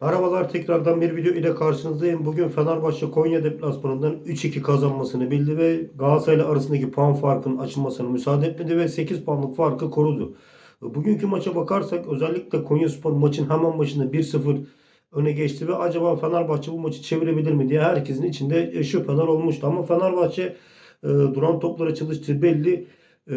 Merhabalar tekrardan bir video ile karşınızdayım. Bugün Fenerbahçe Konya deplasmanından 3-2 kazanmasını bildi ve Galatasaray ile arasındaki puan farkının açılmasına müsaade etmedi ve 8 puanlık farkı korudu. Bugünkü maça bakarsak özellikle Konyaspor maçın hemen başında 1-0 öne geçti ve acaba Fenerbahçe bu maçı çevirebilir mi diye herkesin içinde şüpheler olmuştu. Ama Fenerbahçe e, duran toplara çalıştığı belli. E,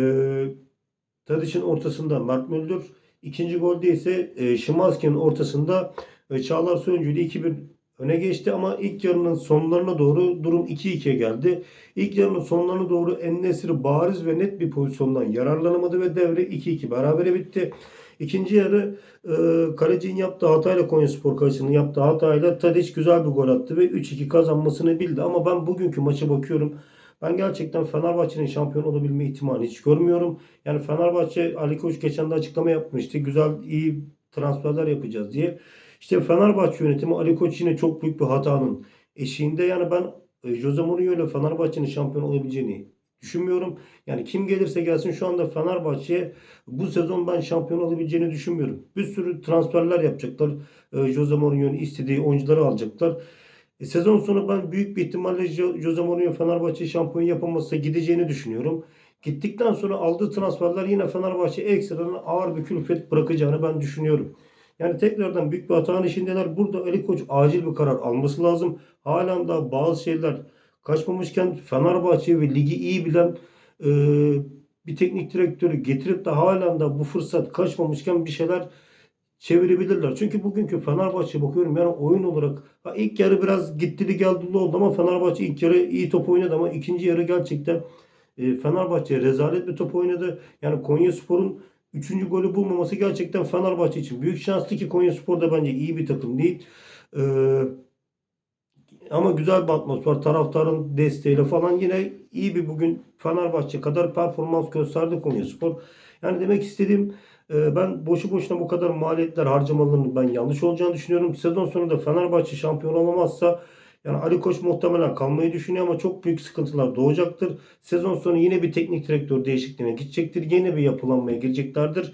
Tadic'in ortasında Mert Müldür. İkinci golde ise e, Şimanski'nin ortasında e, Çağlar Söyüncü ile 2-1 öne geçti ama ilk yarının sonlarına doğru durum 2-2'ye geldi. İlk yarının sonlarına doğru Ennesiri bariz ve net bir pozisyondan yararlanamadı ve devre 2-2 berabere bitti. İkinci yarı e, kalecinin yaptığı hatayla Konyaspor kalecinin yaptığı hatayla Tadic güzel bir gol attı ve 3-2 kazanmasını bildi. Ama ben bugünkü maça bakıyorum. Ben gerçekten Fenerbahçe'nin şampiyon olabilme ihtimali hiç görmüyorum. Yani Fenerbahçe Ali Koç geçen de açıklama yapmıştı. Güzel iyi transferler yapacağız diye. İşte Fenerbahçe yönetimi Ali Koç yine çok büyük bir hatanın eşiğinde. Yani ben e, Jose Mourinho ile Fenerbahçe'nin şampiyon olabileceğini düşünmüyorum. Yani kim gelirse gelsin şu anda Fenerbahçe'ye bu sezon ben şampiyon olabileceğini düşünmüyorum. Bir sürü transferler yapacaklar. E, Jose Mourinho'nun istediği oyuncuları alacaklar. E, sezon sonu ben büyük bir ihtimalle Jo- Jose Mourinho Fenerbahçe şampiyon yapamazsa gideceğini düşünüyorum. Gittikten sonra aldığı transferler yine Fenerbahçe ekstradan ağır bir külfet bırakacağını ben düşünüyorum. Yani tekrardan büyük bir hatanın işindeler. Burada Ali Koç acil bir karar alması lazım. Halen daha bazı şeyler kaçmamışken Fenerbahçe ve ligi iyi bilen e, bir teknik direktörü getirip de halen daha bu fırsat kaçmamışken bir şeyler çevirebilirler. Çünkü bugünkü Fenerbahçe bakıyorum yani oyun olarak ha ilk yarı biraz gittili geldi oldu ama Fenerbahçe ilk yarı iyi top oynadı ama ikinci yarı gerçekten e, Fenerbahçe rezalet bir top oynadı. Yani Konyaspor'un Üçüncü golü bulmaması gerçekten Fenerbahçe için büyük şanslı ki Konyaspor da bence iyi bir takım değil. Ee, ama güzel bir atmosfer. Taraftarın desteğiyle falan yine iyi bir bugün Fenerbahçe kadar performans gösterdi Konyaspor. Yani demek istediğim e, ben boşu boşuna bu kadar maliyetler harcamalarının ben yanlış olacağını düşünüyorum. Sezon sonunda Fenerbahçe şampiyon olamazsa yani Ali Koç muhtemelen kalmayı düşünüyor ama çok büyük sıkıntılar doğacaktır. Sezon sonu yine bir teknik direktör değişikliğine gidecektir. Yeni bir yapılanmaya gireceklerdir.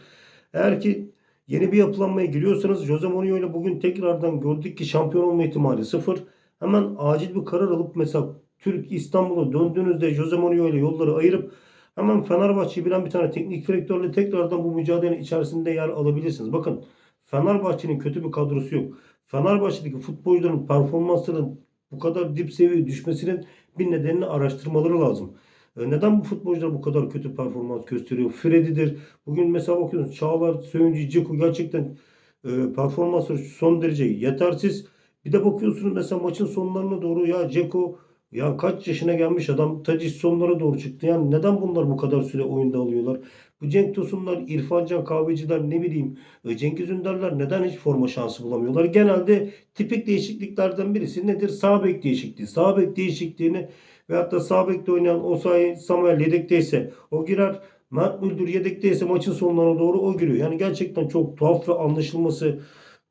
Eğer ki yeni bir yapılanmaya giriyorsanız Jose Mourinho ile bugün tekrardan gördük ki şampiyon olma ihtimali sıfır. Hemen acil bir karar alıp mesela Türk İstanbul'a döndüğünüzde Jose Mourinho ile yolları ayırıp hemen Fenerbahçe'yi bilen bir tane teknik direktörle tekrardan bu mücadelenin içerisinde yer alabilirsiniz. Bakın Fenerbahçe'nin kötü bir kadrosu yok. Fenerbahçe'deki futbolcuların performanslarının bu kadar dip seviyeye düşmesinin bir nedenini araştırmaları lazım. E, Neden bu futbolcular bu kadar kötü performans gösteriyor? Freddy'dir. Bugün mesela bakıyorsunuz Çağlar, Söyüncü, Ceku gerçekten e, performansları son derece yetersiz. Bir de bakıyorsunuz mesela maçın sonlarına doğru ya Ceku ya kaç yaşına gelmiş adam Tadic sonlara doğru çıktı. Yani neden bunlar bu kadar süre oyunda alıyorlar? Bu Cenk Tosunlar, İrfan Can Kahveciler ne bileyim e, Cengiz Ünderler neden hiç forma şansı bulamıyorlar? Genelde tipik değişikliklerden birisi nedir? Sağ bek değişikliği. Sağ bek değişikliğini ve hatta sağ bekte oynayan Osayi Samuel yedekteyse o girer. Mert Müldür yedekteyse maçın sonlarına doğru o giriyor. Yani gerçekten çok tuhaf ve anlaşılması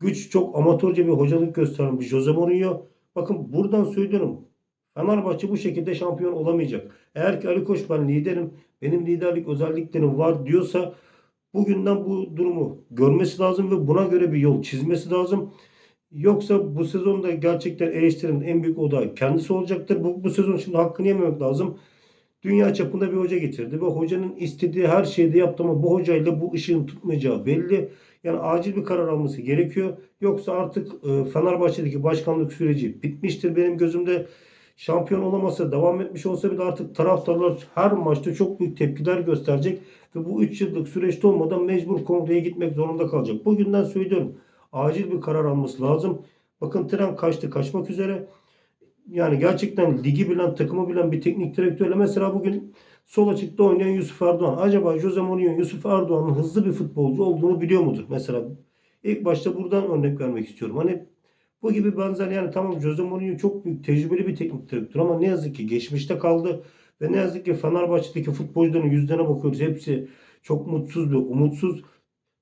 güç çok amatörce bir hocalık göstermiş Jose Mourinho. Bakın buradan söylüyorum. Fenerbahçe bu şekilde şampiyon olamayacak. Eğer ki Ali Koç ben liderim, benim liderlik özelliklerim var diyorsa bugünden bu durumu görmesi lazım ve buna göre bir yol çizmesi lazım. Yoksa bu sezonda gerçekten eleştirinin en büyük odağı kendisi olacaktır. Bu, bu sezon şimdi hakkını yememek lazım. Dünya çapında bir hoca getirdi ve hocanın istediği her şeyi de yaptı ama bu hocayla bu ışığın tutmayacağı belli. Yani acil bir karar alması gerekiyor. Yoksa artık e, Fenerbahçe'deki başkanlık süreci bitmiştir benim gözümde. Şampiyon olamasa devam etmiş olsa bile artık taraftarlar her maçta çok büyük tepkiler gösterecek ve bu 3 yıllık süreçte olmadan mecbur kongreye gitmek zorunda kalacak. Bugünden söylüyorum acil bir karar alması lazım. Bakın tren kaçtı kaçmak üzere. Yani gerçekten ligi bilen, takımı bilen bir teknik direktörle mesela bugün sol açıkta oynayan Yusuf Erdoğan. Acaba Jose Mourinho Yusuf Erdoğan'ın hızlı bir futbolcu olduğunu biliyor mudur? Mesela ilk başta buradan örnek vermek istiyorum. Hani bu gibi benzer yani tamam Jose Mourinho çok büyük tecrübeli bir teknik direktör ama ne yazık ki geçmişte kaldı. Ve ne yazık ki Fenerbahçe'deki futbolcuların yüzlerine bakıyoruz. Hepsi çok mutsuz ve umutsuz.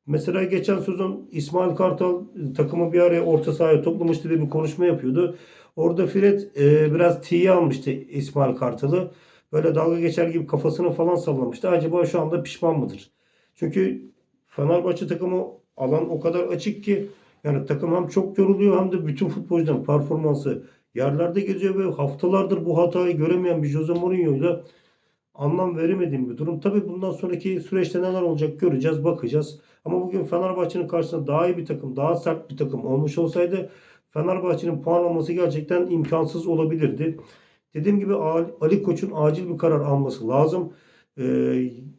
Mesela geçen sezon İsmail Kartal e, takımı bir araya orta sahaya toplamıştı diye bir konuşma yapıyordu. Orada Fred e, biraz tiye almıştı İsmail Kartal'ı. Böyle dalga geçer gibi kafasını falan sallamıştı. Acaba şu anda pişman mıdır? Çünkü Fenerbahçe takımı alan o kadar açık ki Yani takım hem çok yoruluyor hem de bütün futbolcuların performansı yerlerde geziyor ve haftalardır bu hatayı göremeyen bir Jose Mourinho'yla anlam veremediğim bir durum. Tabii bundan sonraki süreçte neler olacak göreceğiz, bakacağız. Ama bugün Fenerbahçe'nin karşısında daha iyi bir takım, daha sert bir takım olmuş olsaydı Fenerbahçe'nin puan alması gerçekten imkansız olabilirdi. Dediğim gibi Ali Koç'un acil bir karar alması lazım. Ee,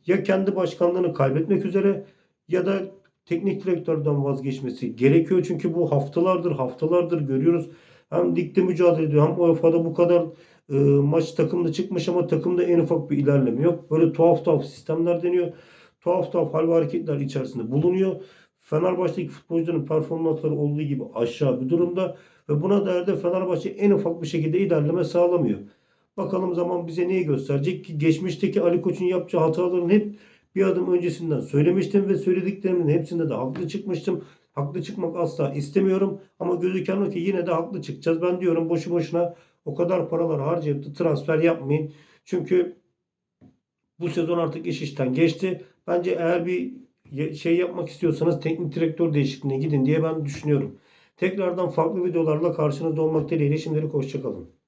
ya kendi başkanlığını kaybetmek üzere ya da teknik direktörden vazgeçmesi gerekiyor. Çünkü bu haftalardır haftalardır görüyoruz. Hem ligde mücadele ediyor hem UEFA'da bu kadar e, maç takımda çıkmış ama takımda en ufak bir ilerleme yok. Böyle tuhaf tuhaf sistemler deniyor. Tuhaf tuhaf hal ve hareketler içerisinde bulunuyor. Fenerbahçe'deki futbolcuların performansları olduğu gibi aşağı bir durumda ve buna dair de Fenerbahçe en ufak bir şekilde ilerleme sağlamıyor. Bakalım zaman bize neyi gösterecek ki geçmişteki Ali Koç'un yapacağı hataların hep bir adım öncesinden söylemiştim ve söylediklerimin hepsinde de haklı çıkmıştım. Haklı çıkmak asla istemiyorum ama gözüken o ki yine de haklı çıkacağız. Ben diyorum boşu boşuna o kadar paralar harcayıp da transfer yapmayın. Çünkü bu sezon artık iş işten geçti. Bence eğer bir şey yapmak istiyorsanız teknik direktör değişikliğine gidin diye ben düşünüyorum. Tekrardan farklı videolarla karşınızda olmak dileğiyle şimdilik hoşçakalın.